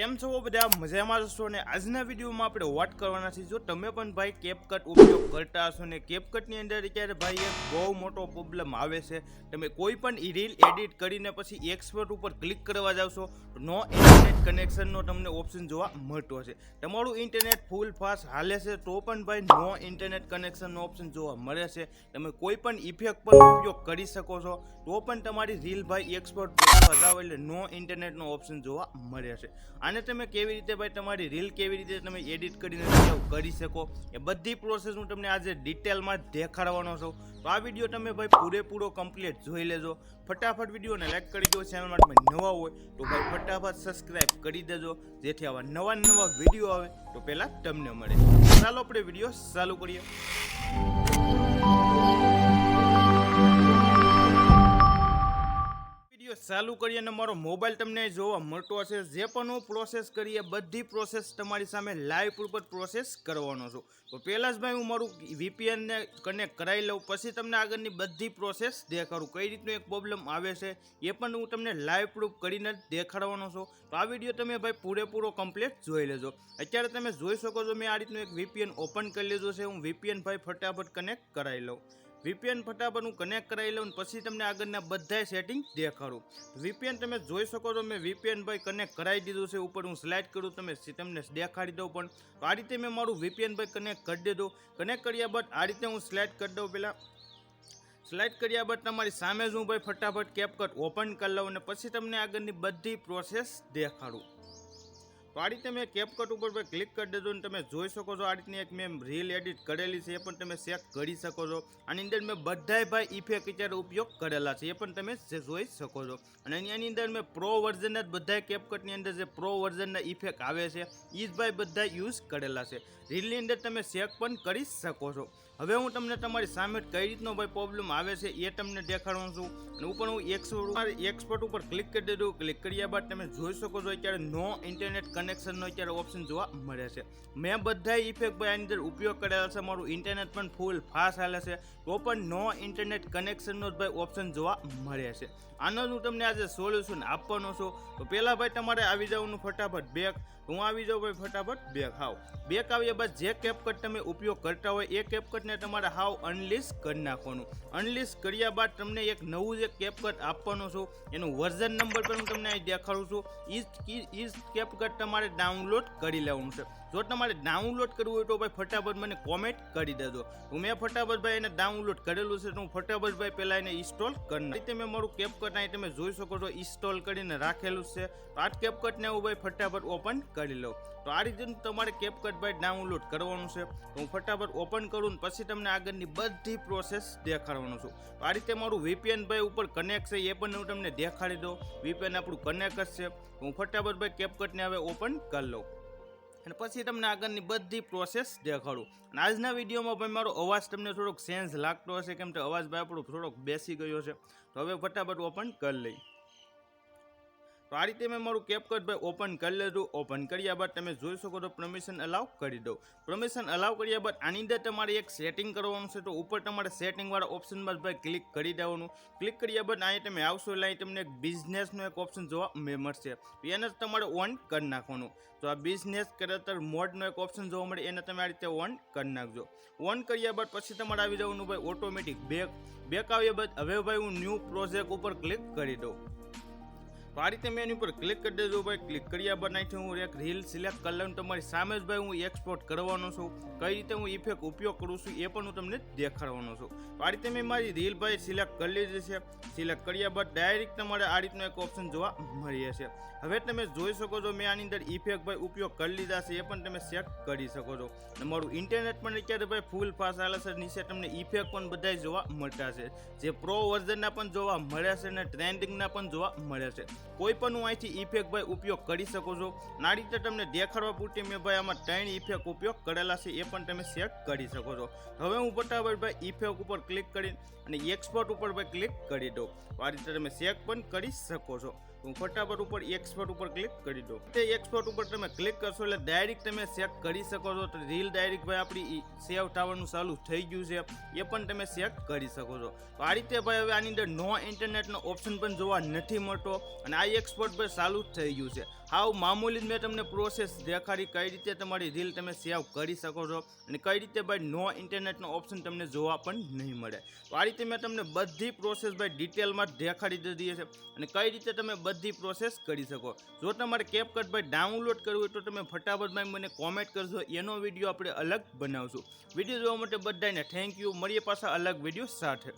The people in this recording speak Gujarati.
કેમ છો બધા? મજામાં છો ને? આજના વિડીયોમાં આપણે વાત કરવાના છીએ, જો તમે પણ ભાઈ કેપકટ ઉપયોગ કરતા હશો ને કેપકટની અંદર અત્યારે ભાઈ એક બહુ મોટો પ્રોબ્લેમ આવે છે. તમે કોઈ પણ રીલ એડિટ કરીને પછી એક્સપર્ટ ઉપર ક્લિક કરવા જાવશો તો નો ઇન્ટરનેટ કનેક્શનનો તમને ઓપ્શન જોવા મળતો હશે. તમારું ઇન્ટરનેટ ફૂલ ફાસ્ટ હાલે છે, તો પણ ભાઈ નો ઇન્ટરનેટ કનેક્શનનો ઓપ્શન જોવા મળે છે. તમે કોઈ પણ ઇફેક્ટ પણ ઉપયોગ કરી શકો છો, તો પણ તમારી રીલ ભાઈ એક્સપર્ટ બનાવવા જાવ એટલે નો ઇન્ટરનેટનો ઓપ્શન જોવા મળે છે. આને તમે કેવી રીતે ભાઈ તમારી રીલ કેવી રીતે તમે એડિટ કરીને સેવ કરી શકો, એ બધી પ્રોસેસ હું તમને આજે ડિટેલમાં દેખાડવાનો છું. તો આ વીડિયો તમે ભાઈ પૂરેપૂરો કમ્પ્લીટ જોઈ લેજો. ફટાફટ વિડીયોને લાઈક કરી દો ચેનલમાં તમે નવા હોય તો ભાઈ ફટાફટ સબસ્ક્રાઈબ કરી દેજો. જેથી આવા નવા નવા વીડિયો આવે તો પહેલાં તમને મળે. ચાલો આપણે વીડિયો ચાલુ કરીએ. ચાલુ કરીએ અને મારો મોબાઈલ તમને જોવા મળતો હશે. જે પણ હું પ્રોસેસ કરીએ, બધી પ્રોસેસ તમારી સામે લાઈવ ઉપર પ્રોસેસ કરવાનો છું. તો પહેલાં જ ભાઈ હું મારું વીપીએનને કનેક્ટ કરાવી લઉં, પછી તમને આગળની બધી પ્રોસેસ દેખાડું. કઈ રીતનો એક પ્રોબ્લેમ આવે છે, એ પણ હું તમને લાઈવ પ્રૂફ કરીને જ દેખાડવાનો છું. તો આ વીડિયો તમે ભાઈ પૂરેપૂરો કમ્પ્લીટ જોઈ લેજો. અત્યારે તમે જોઈ શકો છો, મેં આ રીતનું એક વીપીએન ઓપન કરી લીધું છે. હું વીપીએન ભાઈ ફટાફટ કનેક્ટ કરાવી લઉં. VPN ફટાફટ હું કનેક્ટ કરાવી લઉં પછી તમને આગળના બધાય સેટિંગ દેખાડું. વીપીએન તમે જોઈ શકો છો, મેં વીપીએન ભાઈ કનેક્ટ કરાવી દીધું છે, ઉપર હું સ્લાઇડ કરું, તમે તમને દેખાડી દઉં પણ. આ રીતે મેં મારું વીપીએન ભાઈ કનેક્ટ કરી દીધું. કનેક્ટ કર્યા બાદ આ રીતે હું સ્લાઇડ કરી દઉં પહેલાં સ્લાઇડ કર્યા બાદ તમારી સામે જ હું ભાઈ ફટાફટ કેપકટ ઓપન કરી લઉં અને પછી તમને આગળની બધી પ્રોસેસ દેખાડું. તો આ રીતે મેં કેપકટ ઉપર ભાઈ ક્લિક કરી દેજો અને તમે જોઈ શકો છો આ રીતની એક મેં રીલ એડિટ કરેલી છે, એ પણ તમે ચેક કરી શકો છો. આની અંદર મેં બધાય ભાઈ ઇફેક્ટ અત્યારે ઉપયોગ કરેલા છે, એ પણ તમે જોઈ શકો છો. અને એની અંદર મેં પ્રો વર્ઝનના જ બધાય કેપકટની અંદર જે પ્રો વર્ઝનના ઇફેક્ટ આવે છે એ જ ભાઈ બધા યુઝ કરેલા છે. રીલની અંદર તમે ચેક પણ કરી શકો છો. હવે હું તમને તમારી સામે કઈ રીતનો ભાઈ પ્રોબ્લેમ આવે છે, એ તમને દેખાડવાનું છું. અને ઉપર હું એક્સપોર્ટ ઉપર ક્લિક કરી દીધું ક્લિક કર્યા બાદ તમે જોઈ શકો છો, અત્યારે નો ઇન્ટરનેટ કનેક્શનનો અત્યારે ઓપ્શન જોવા મળે છે. મેં બધા ઇફેક્ટ ભાઈ આની અંદર ઉપયોગ કરેલો છે. મારું ઇન્ટરનેટ પણ ફૂલ ફાસ્ટ હાલે છે. તો પણ નો ઇન્ટરનેટ કનેક્શનનો જ ભાઈ ઓપ્શન જોવા મળે છે. આનો હું તમને આજે સોલ્યુશન આપવાનો છું. તો પહેલાં ભાઈ તમારે આવી જવાનું ફટાફટ બેક હું આવી જાઉં ભાઈ ફટાફટ બેક હાવ. બેક આવ્યા બાદ જે કેપકટ તમે ઉપયોગ કરતા હોય એ કેપકટને તમારે હાવ અનલિસ્ટ કરી નાખવાનું. અનલિસ્ટ કર્યા બાદ તમને એક નવું જે કેપકટ આપવાનું છું. એનું વર્ઝન નંબર પણ હું તમને અહીં દેખાડું છું. ઈ જ કેપકટ તમારે ડાઉનલોડ કરી લેવાનું છે. જો તમારે ડાઉનલોડ કરવું હોય તો ભાઈ ફટાફટ મને કોમેન્ટ કરી દેજો. હું મેં ફટાફટ ભાઈ એને ડાઉનલોડ કરેલું છે, તો હું ફટાફટ ભાઈ પહેલાં એને ઇન્સ્ટોલ કરી. રીતે મેં મારું કેપકટ અહીં તમે જોઈ શકો છો ઇન્સ્ટોલ કરીને રાખેલું છે. તો આ કેપકટને હું ભાઈ ફટાફટ ઓપન કરી લઉં. તો આ રીતે તમારે કેપકટ ભાઈ ડાઉનલોડ કરવાનું છે. હું ફટાફટ ઓપન કરું પછી તમને આગળની બધી પ્રોસેસ દેખાડવાનું છું. તો આ રીતે મારું વીપીએન ભાઈ ઉપર કનેક્ટ છે, એ પણ હું તમને દેખાડી દઉં. વીપીએન આપણું કનેક્ટ જ છે. હું ફટાફટ ભાઈ કેપકટને હવે ઓપન કરી લઉં. અને પછી તમને આગળની બધી પ્રોસેસ દેખાડું. અને આજના વિડીયોમાં ભાઈ મારો અવાજ તમને થોડોક ચેન્જ લાગતો હશે, કેમ કે અવાજ ભાઈ આપણો થોડોક બેસી ગયો છે. તો હવે ફટાફટ ઓપન કરી લઈ તો આ રીતે મેં મારું કેપકટ ભાઈ ઓપન કરી લીધું. ઓપન કર્યા બાદ તમે જોઈ શકો તો પરમિશન અલાઉ કરી દો પરમિશન અલાઉ કર્યા બાદ આની અંદર તમારે એક સેટિંગ કરવાનું છે. તો ઉપર તમારે સેટિંગવાળા ઓપ્શનમાં જ ભાઈ ક્લિક કરી દેવાનું. ક્લિક કર્યા બાદ અહીં તમે આવશો એટલે અહીં તમને એક બિઝનેસનો એક ઓપ્શન જોવા મળશે. એને જ તમારે ઓન કરી નાખવાનું. તો આ બિઝનેસ કરેતર મોડનો એક ઓપ્શન જોવા મળે. એને તમે આ રીતે ઓન કરી નાખજો. ઓન કર્યા બાદ પછી તમારે આવી જવાનું ભાઈ ઓટોમેટિક બેક બેક આવ્યા બાદ હવે ભાઈ હું ન્યૂ પ્રોજેક્ટ ઉપર ક્લિક કરી દઉં. તો આ રીતે એની ઉપર ક્લિક કરી દેજો ભાઈ. ક્લિક કર્યા બાદ નાખી હું એક રીલ સિલેક્ટ કરી લઉં તમારી સામે જ ભાઈ હું એક્સપોર્ટ કરવાનો છું. કઈ રીતે હું ઇફેક્ટ ઉપયોગ કરું છું એ પણ હું તમને દેખાડવાનો છું. તો આ રીતે મેં મારી રીલ ભાઈ સિલેક્ટ કરી લીધી છે. સિલેક્ટ કર્યા બાદ ડાયરેક્ટ તમારે આ રીતનો એક ઓપ્શન જોવા મળી છે હવે તમે જોઈ શકો છો મેં આની અંદર ઇફેક્ટ ભાઈ ઉપયોગ કરી લીધા છે, એ પણ તમે સેટ કરી શકો છો. અને મારું ઇન્ટરનેટ પણ અત્યારે ભાઈ ફૂલ ફાસ્ટ હાલે છે, નીચે તમને ઇફેક્ટ પણ બધાય જોવા મળતા છે. જે પ્રો વર્ઝનના પણ જોવા મળે છે અને ટ્રેન્ડિંગના પણ જોવા મળે છે. કોઈ પણ હું અહીંથી ઇફેક્ટ ભાઈ ઉપયોગ કરી શકો છો. આ રીતે તમને દેખાડવા પૂરતી મેં ભાઈ આમાં ત્રણ ઇફેક્ટ ઉપયોગ કરેલા છે, એ પણ તમે સેટ કરી શકો છો. હવે હું ફટાફટ ભાઈ ઇફેક્ટ ઉપર ક્લિક કરી અને એક્સપોર્ટ ઉપર ભાઈ ક્લિક કરી દઉં. આ રીતે તમે ચેક પણ કરી શકો છો. હું ફટાફટ ઉપર એક્સપોર્ટ ઉપર ક્લિક કરી દઉં. તે એક્સપોર્ટ ઉપર તમે ક્લિક કરશો એટલે ડાયરેક્ટ તમે ચેક કરી શકો છો. તો રીલ ડાયરેક્ટ ભાઈ આપણી સેવ થવાનું ચાલુ થઈ ગયું છે. એ પણ તમે ચેક કરી શકો છો. તો આ રીતે ભાઈ હવે આની અંદર નો ઇન્ટરનેટનો ઓપ્શન પણ જોવા નથી મળતો અને આ એક્સપોર્ટ ભાઈ ચાલુ જ થઈ ગયું છે. હાવ મામૂલી જ મેં તમને પ્રોસેસ દેખાડી કઈ રીતે તમારી રીલ તમે સેવ કરી શકો છો અને કઈ રીતે ભાઈ નો ઇન્ટરનેટનો ઓપ્શન તમને જોવા પણ નહીં મળે. તો આ રીતે મેં તમને બધી પ્રોસેસ ભાઈ ડિટેલમાં દેખાડી દીધી છે. અને કઈ રીતે તમે બધી પ્રોસેસ કરી શકો. જો તમારે કેપકટ ભાઈ ડાઉનલોડ કરવું હોય તો તમે ફટાફટ ભાઈ મને કોમેન્ટ કરજો, એનો વીડિયો આપણે અલગ બનાવશું. વીડિયો જોવા માટે બધાને થેન્ક યુ મળીએ પાછા અલગ વીડિયો સાથે.